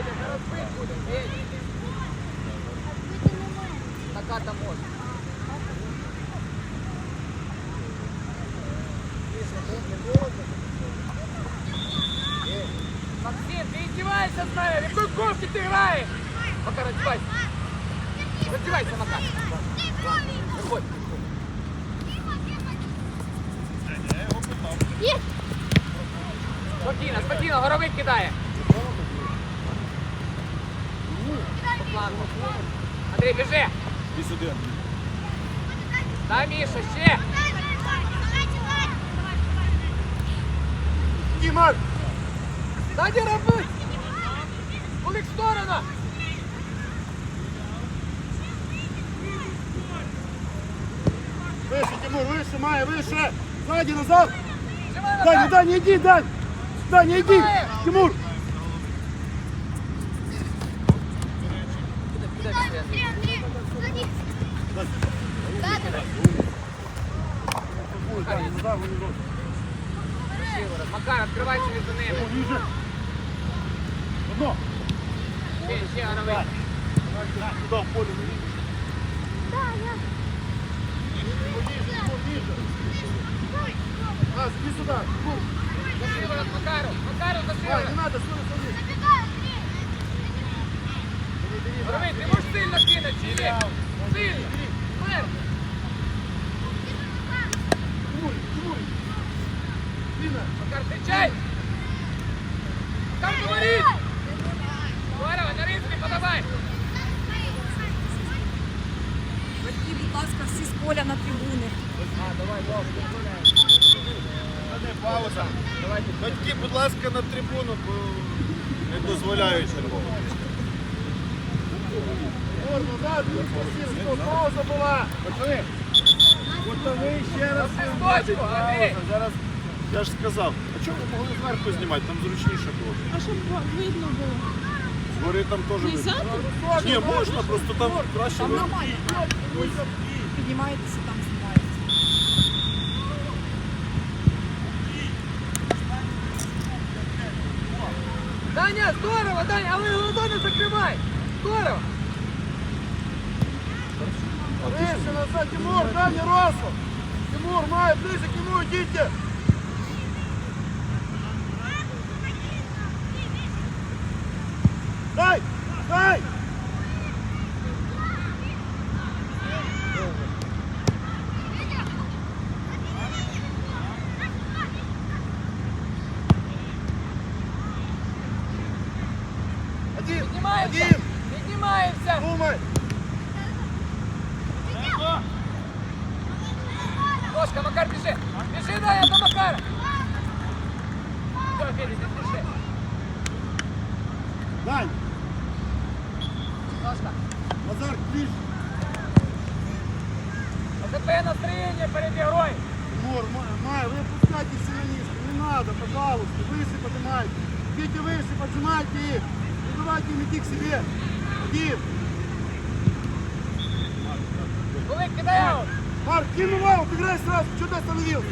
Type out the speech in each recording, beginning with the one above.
Федя, зараз бит буде, Федя. Наката може. Максим, ты издеваешься с нами? В какой кофте ты играешь? Макар, одевайся. Раздевайся, Макар. Выходь. Спокійно, спокійно, горовик кидає. По плану. Андрій, біжи. І сюди, Андрій. Дай, Міша, ще. Дімар! Дай робити. Кулик в сторону. Вище, Тимур, вище, Майя, вище! Сзади, назад! Живай, Дань, Макар. Дань, не иди, Дань! Дань, не иди! Давай. Тимур! Куди пішли, Андрій? Шиворот. Макар, відкривайся між ними. Ниже! Одно! Ще, ще горовик. Туда, в поле, ниже! Тимур, ниже! А, иди сюда! Тимур! За шиворот, Макару. Макару за Ай, шиворот. не надо, стой, Горовик, ти можеш сильно кинути, чи ні? Сильно. Мер. Тимур, Тимур! Спина! Макар, встречай. Там говорить. Здорово, на риску подавай. Батьки, будь ласка, всі з поля на трибуни. А, давай, пауза! Батьки, будь ласка, на трибуну, бо не дозволяють пауза була. Пацани, готовий ще раз. Точку, Андрій. Зараз я ж сказав, а чому ви могли зверху знімати? Там зручніше було. А щоб видно було. Згори там теж Не видно. взяти? Ні, можна, просто там краще Там видно. нормально. Піднімаєтеся, там знімаєтеся. Даня, здорово, Даня, але глаза не закривай. Здорово. Вище назад, Тимур, дай мне Росу. Тимур, Майя, ближе к нему идите. Дай, дай. Назар, ближе. АЗП настроєння перед ігрою. Тимур, Майя, вы опускайтесь сильно низко. Не надо, пожалуйста. Выше поднимайте. Идите выше, поджимайте их. Не давайте им идти к себе. Один. Кулик, кидай аут. Марк, аут, играй сразу. Что ты остановился?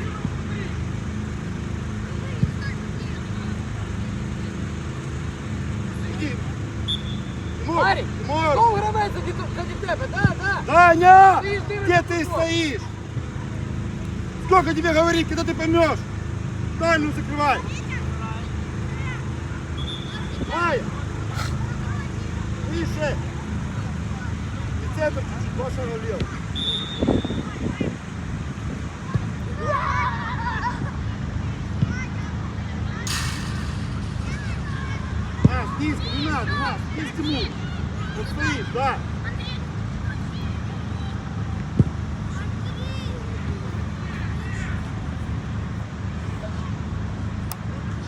Иди. Тимур, Марик, Тимур. Знову гравець заді тебе, да, да. Таня! Ты иди, Где ты стоишь? Сколько тебе говорить, когда ты поймешь? Дальнюю закрывай. Майя! Выше! И центр чуть-чуть, влево. Маш, низко, не надо, Маш, есть Тимур. Вот стоишь, да.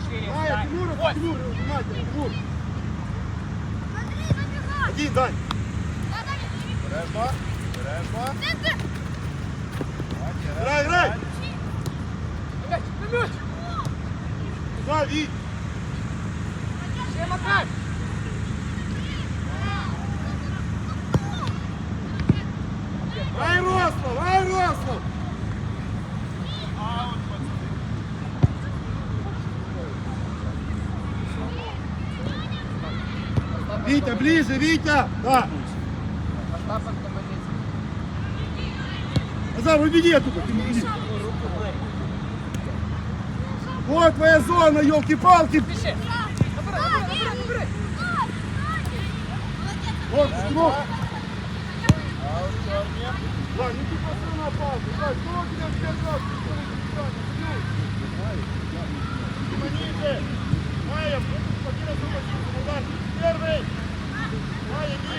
Встань. Тимур, Тимур, внимательно, Тимур. Один, Дань. Бережно, бережно. Играй, играй. Мяч, на мяч. Да, Вить. Ще Макар. Ай, Рослав, ай, Рослав. Витя, ближе, Витя! Да! Назар, уведи оттуда! Вот твоя зона, елки-палки! Вот, строк! Да, не ты просто на палку! Да, строк тебя в пять раз! Тимониде! Майя, покинь освободитель, удар! Первый!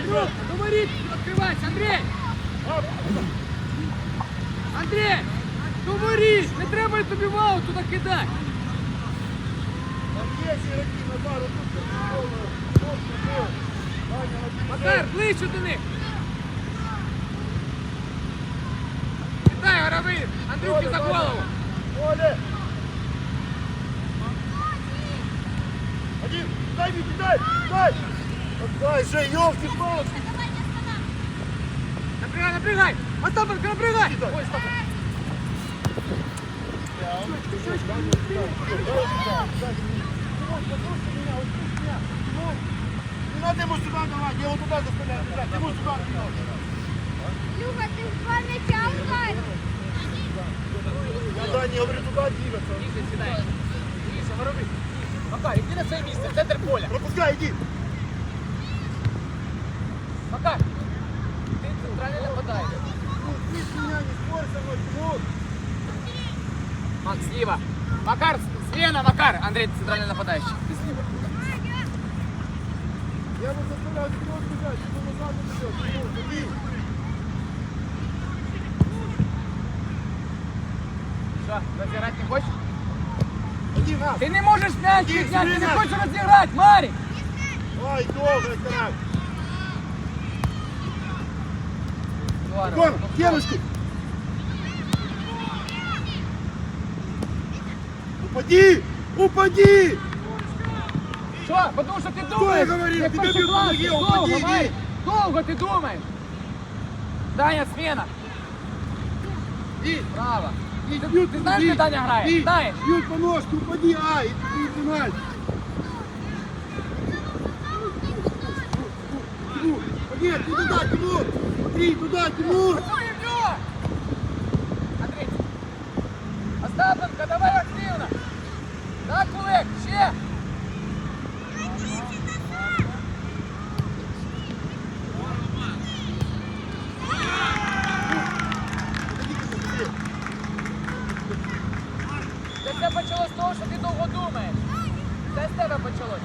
Ниже! Говорит, открывайся, Андрей! Оп! Андрій! Говори! Не треба тобі вау туди кидати! Макар, ближче до них! Кидай, горовий! Андрюхи за голову! Оля! Один! Дай, дай! Дай! Дай же, елки-палки! Напрягай, напрягай! Остапенко, напрягай! Ой, стоп! Не надо ему сюда давать, я его туда заставляю. бежать. Ему сюда не надо. Люба, ты два мяча ударил. Я да, не говорю туда двигаться. Ніже сідай! Ніже, горовий! Макар, іди на своє місце, в центр поля! Пропускай, иди. Макс, слева! Макар, слева, Макар! Андрей, центральный нападающий. Ты слева. Я его заставляю вперед бежать, ему назад бежать. Что, разыграть не хочешь? Иди на. Ты не можешь мяч взять, ты не хочешь разыграть, Марик! Ай, добрый так. Гон, девушки. Упади! Упади! Что? Потому что ты думаешь. я говорил? ты Тебя бьют по ноге, долго, упади, иди. Марик, Долго ты думаешь. Даня, смена. И, Право. и Ты, бьют, ты знаешь, где Даня играет? И, Знаешь? бьют по ножке, упади, ай, и ты пенальти. Нет, не туда, Тимур! Смотри, туда, Тимур! Идет? Андрей. Остапенко, давай Кулик, ще. Подойди-ка быстрее. Це все почалось з того, що ти довго думаєш. Це з тебе почалось.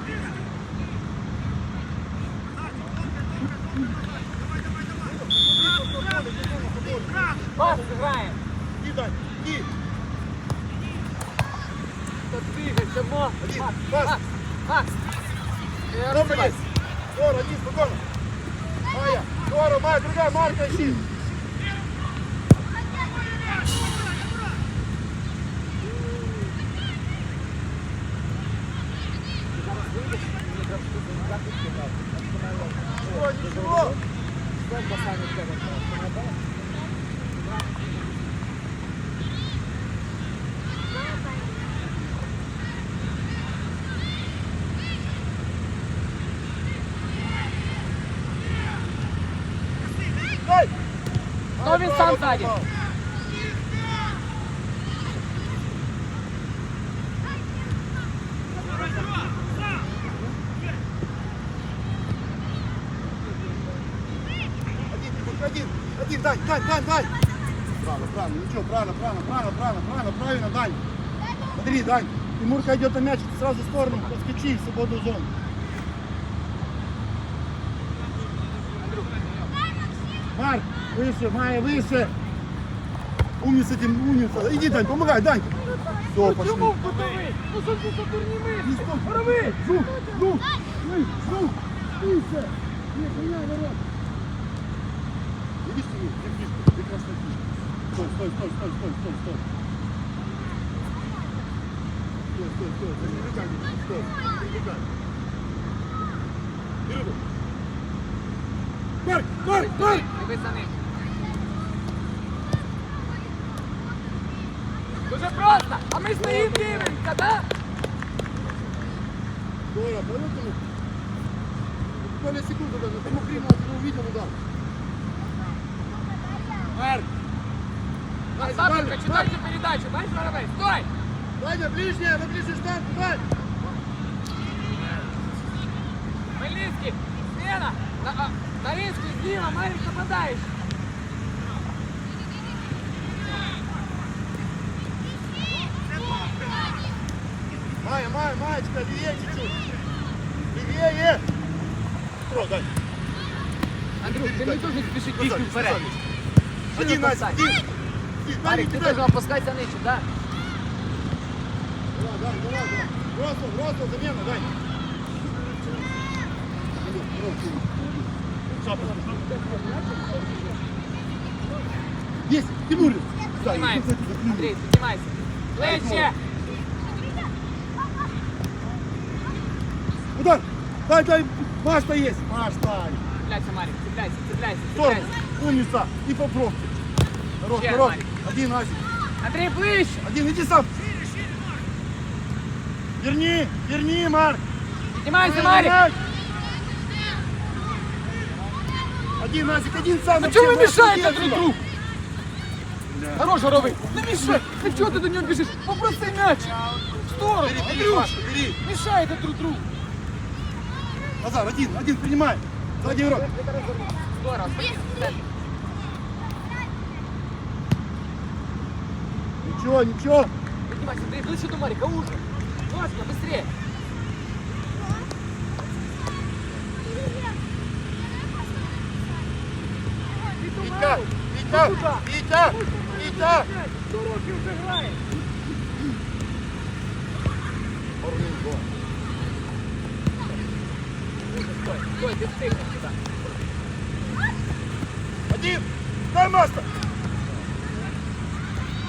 Пас граємо. Иди, Дань, иди. Та двигайся, Макс. Один, Макс, пас. Макс, Макс. Е, Добрый розбивай. Есть. Здорово, иди, спокойно. Майя, здорово, Майя, другая марка ищи. Сам сзади? Один, один, Дань, Дань, Дань, Дань. Правильно, правильно, ничего, правильно, правильно, правильно, правильно, правильно, правильно, Дань. Смотри, Дань, Тимурка идет на мяч, ты сразу в сторону, подскочи в свободную зону. Марк, выше, Майя, выше. Умница, Тим, умница. Иди, Дань, помогай, Дань. Все, пошли. Ну мислі? стой, Горовий! Ну, ну, ну, ну, выше. Не, хуйня, ворот. Иди сюда, где фишка, где красная фишка. Стой, стой, стой, стой, стой, стой, стой. Стой, стой, стой, не прибегай, стой, не прибегай. Вперед. Марк, Марк, Марк! Дивись за ним. Дуже просто, а ми стоїмо дивимося, да? Здорово, повернути. доля секунды даже. Тому Кримова ты увидел удар. Марк. Дай, Остапенко, дальше, читайте передачу. Дай Журавель. Стой! Дай, на ближнее, на ближний штанг, дай. Хмельницький. Смена. На, а, Таринський зліва. Марик нападаєш. Майя, Майя, Маечка, левее чуть-чуть. Левее. О, дай. Андрюх, ти не дуже спіши Назад, бігти вперед. назад. Один, Настя, один. Один, дай, Марик, не ти кидай. должен опускатися нижче, так? Давай, дай, давай, давай. Просто, просто замена, дай. Есть, Тимур. Да, Піднімаємося. иди, иди, Удар. Дай, дай. Маш-то есть. Маш, дай. Цепляйся, Марик, цепляйся, цепляйся, Стой. цепляйся. Умница. И попробуй. Хорош, Ще, хорош. Марик. Один, Ася. Андрій, ближче. Один, иди сам. Верни, верни, Марк. Піднімайся, Марик. Один, Назик, один сам. А чого ви Вообще, мішаєте Марк, друг иди другу? Хорош, Горовий. Не мішай. Ти чого ти до нього біжиш? Попроси м'яч. В сторону, Бери, бери, Андрюш. Паша, бери. Мішаєте друг другу. Назар, один, один, принимай. Сзади игрок. Здорово. Ничего, ничего. Поднимайся, Андрей, ближе до Марика, уже. Ножка, быстрее. Витя, Витя, Витя, Витя. Сто років вже Стой, стой, ти встигнеш сюди. Один. Дай мастер.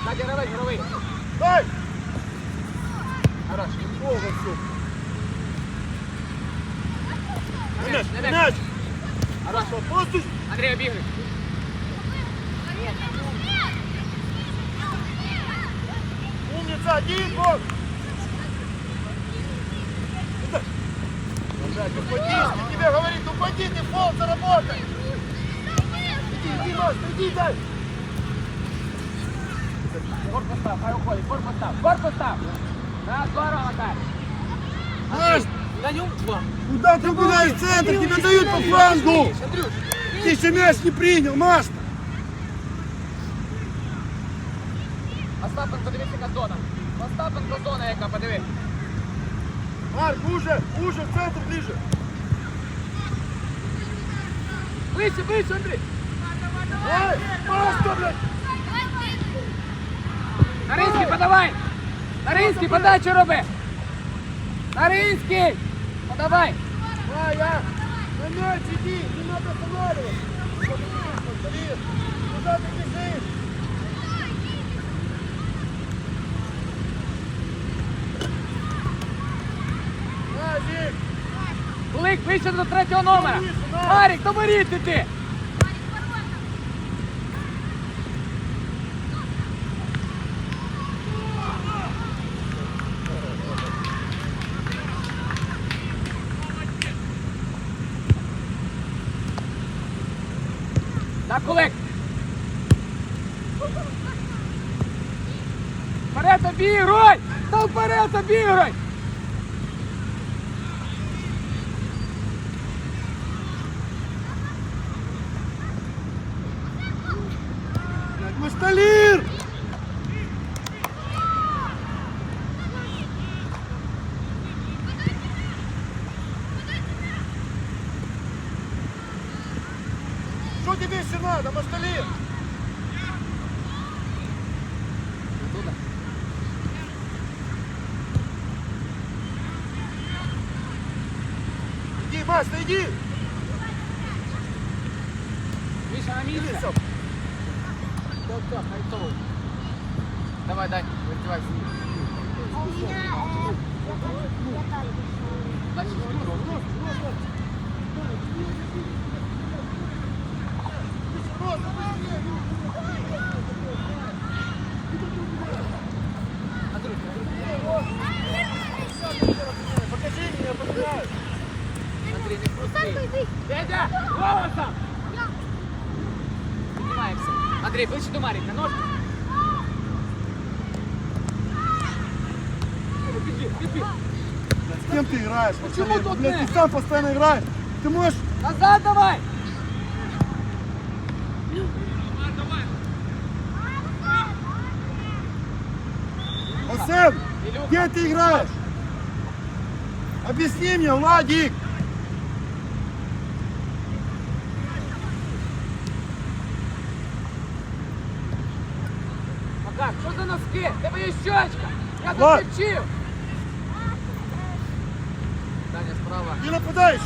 Надя, гравай, гравай. Дай. Хорош. Ого, все. Мяч, мяч. мяч. Хорош. Просто Андрей, обігай. умница, один гол. Опять, упади, тебе говорит, упади, ты фол заработай. Иди, иди, Маш, иди, дай. Гор постав, хай уходить, гор постав, гор постав. Да, здорово, Макар. Маш, На куда ты в центр, тебе дают по флангу. Ты еще мяч не принял, Маш. Остапенко, дивись, яка зона. Остапенко зона, яка, подиви. Марк, уже, уже, в центр ближе. Ближче, ближче, Андрій. Ай, Маш, блядь. Наринський, подавай! Наринський, подачу роби! Наринський! Подавай! Майя, на мяч иди, не надо останавливаться. Блин, куда ты Назик, вище до третього номера! Марік, то ти! Так, Кулик! Вперед обігруй! Та вперед обігруй! Масталир! Что ближче до Маріка, ножки. Біжи, біжи. С кем ты играешь? Почему пацаны? тут Блядь, мы? ты сам постоянно играешь. Ты можешь... Назад давай! Асен, Илюха. где ты играешь? Объясни мне, Владик. Макар, що за носки? Тебе є щочка! Я тут не вчив! Даня справа. Не нападаешь.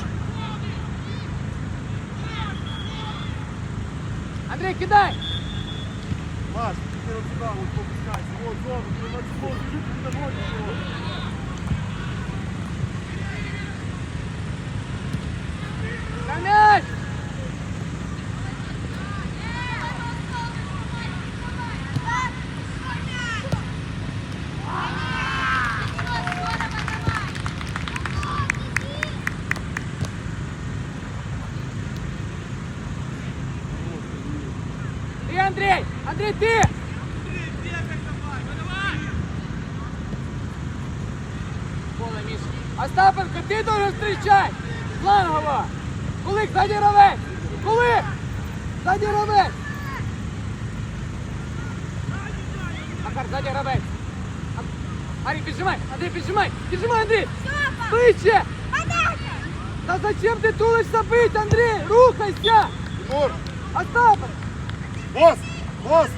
Андрій, кидай! Маш, ты вот сюда вот попускайся. Вот зону, ты вот сюда, бежи, ты домой. его. На Андрей! Андрей, ты! Поле, Міша. Остапенко, ти должен встречать! Флангова! Кулик, сзади ровець! Кулик! Сзади ровець! Макар, сзади ровець! А- Арі, піджимай! Андрій, піджимай! Піджимай, Андрій! Ближче! Подача. Та зачем ти тулишся бить, Андрій? Рухайся! Тимур, Остапенко! босс, Босс.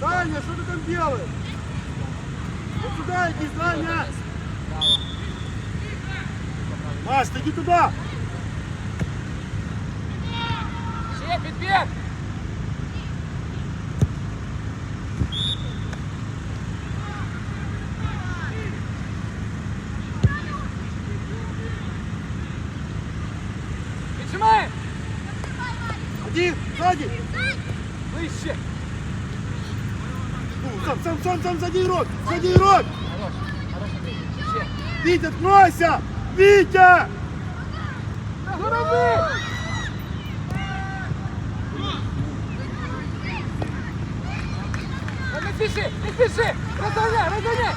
Даня, что ты там делаешь? Вот сюда иди, Даня. Маш, иди туда. Ще підбіг! Ну, сам, сам, сам, сам, сзади игрок, сзади игрок. Хорош, хорош, Андрій. Ще. Витя, откройся! Витя! На голови! Та Не спіши, не спіши! Розганяй, розганяй!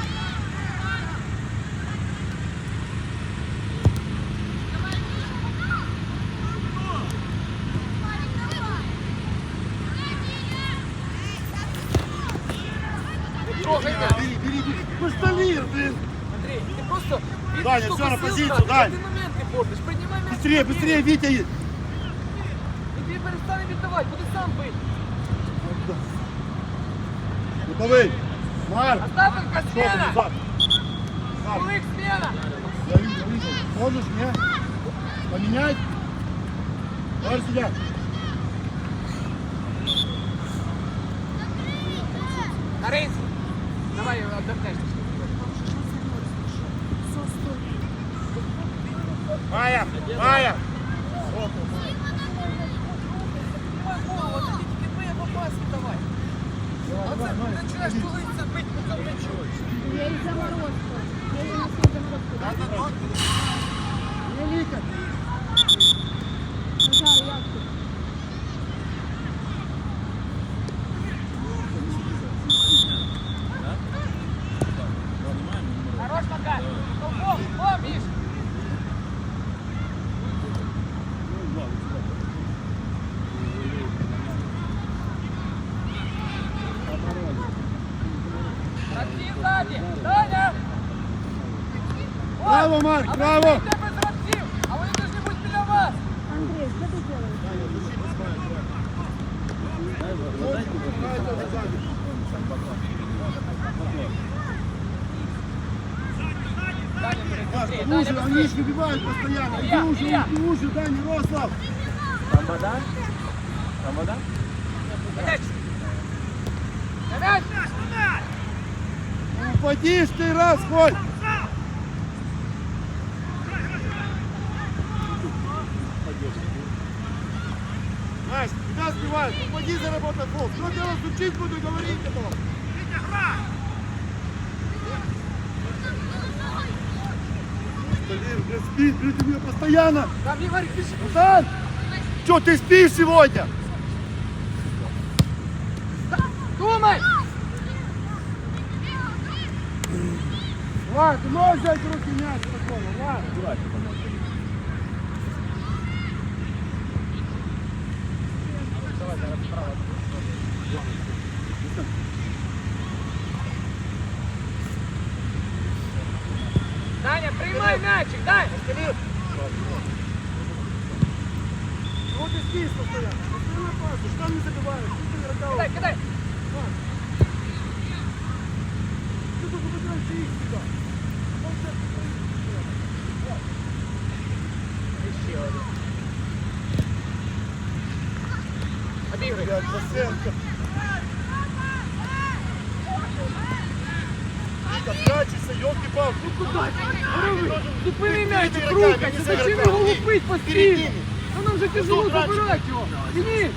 Пистолир, блин. Андрей, ты просто... Даня, всё, на позицию, Дань. Ты моменты портишь, принимай мяч. Быстрее, быстрее, Витя. И ты перестань віддавати, буду сам бить. Готовый. Марк. Ты смена! Кулик, смена! Я вижу, вижу. Можешь мне поменять? Давай сюда. Каринский, давай отдохнешь. Майя, Майя. Поднимай голову, вот эти кипы попасть давай. А давай, ты давай. начинаешь тулиться, бить по тому мячу. Я из заморозки. Я не несу заморозку. Велика. Назар, Там вода? Мяч. На мяч. Ну, Упади ж ты раз, хоть. Настя, тебя сбивают. Упади заработать гол. Что делать, учить буду, говорить этого. Блин, блин, спит, ты меня постоянно. Там, Егорик, бежи. Руслан, что ты спишь сегодня? Влад, ты можешь взять руки мяч спокойно, Влад? Даня, приймай м'ячик, дай! Вот ты спишь постоянно. Постоянно пасы, что не забиваешь? Кидай, кидай! Ты только пытаешься их сюда. Ще один. Обіграй. Блядь, Васенко. Вика, прячешься, елки-палки. Ну куда ты? Зупини м'ячик, не зачем за його лупить постійно? Ну нам же тяжело забирати його. Денис!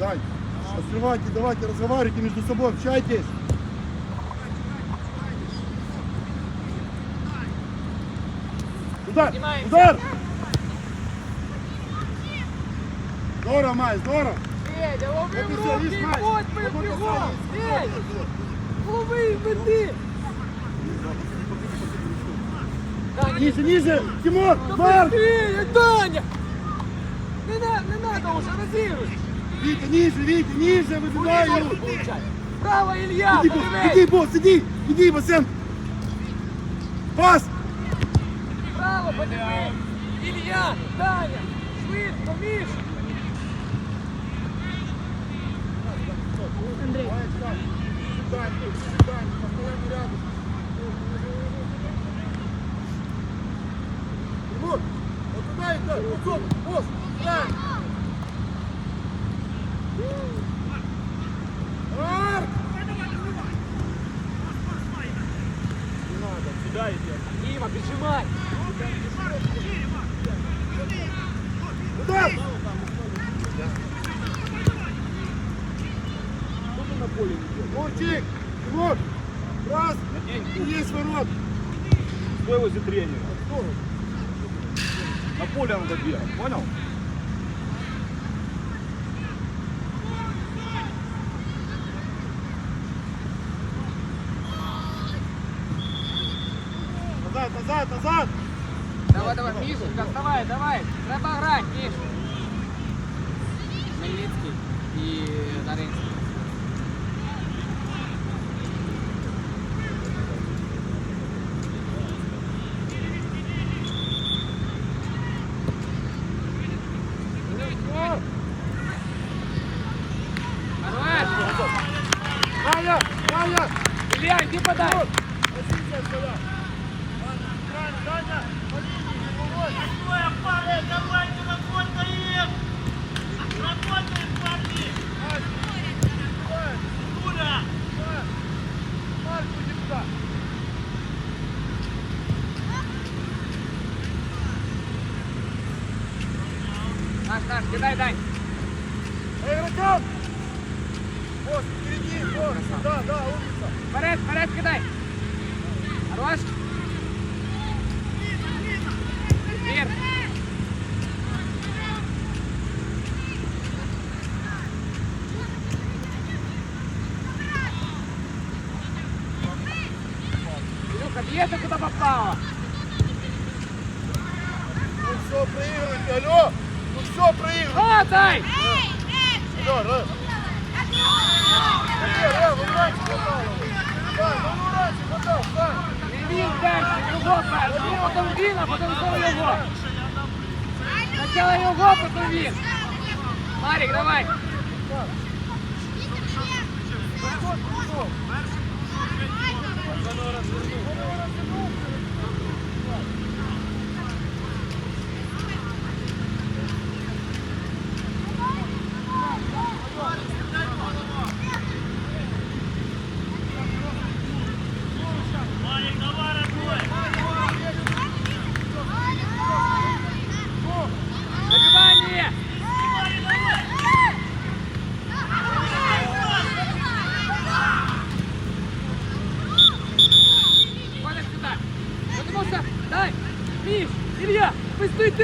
Дай. Открывайте, давайте, разговаривайте между собой, общайтесь. Удар, удар! Здорово, Май, здорово! Федя, лови в руки, вот мы бегом! Федь, лови! Даня, Ниже, ниже! Тимур, быстрее, Даня! Не, на- не надо уже, разыгрывай! Витя, ниже, Витя, ниже, выбиваю! Получай! Право, Илья, Иди, босс, поднимай! иди, босс, иди, иди, Басен! Пас! Право, поднимай! Илья, Даня, швидко, Миш! Андрей. Тимур, вот туда иди, вот правильно! Марк! Сюда идет. Дима, прижимай! Удар! Мурчик, Тимур, раз, и есть ворот. Стой возле тренера. На поле надо бегать, понял? Назад, назад, назад! Давай, давай, Мишенька, вставай, давай! Треба грати, Міш! Хмельницький і Даринський. Хорош! Аня, Аня! Илья, иди подай! Позиция своя! Правильно, Даня! Какое паре, давайте работаем! Работаем, парни! Дура! Марк, иди туда! Наш, наш, кидай, Дань! Эй, игрокам! Вот, впереди, вот, да, да, умница! Вперед, вперед, кидай! Хорош! Давай, давай.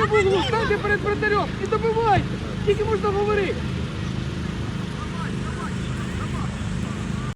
де було, станьте перед вратарем і добивайте. Тільки можна говорити.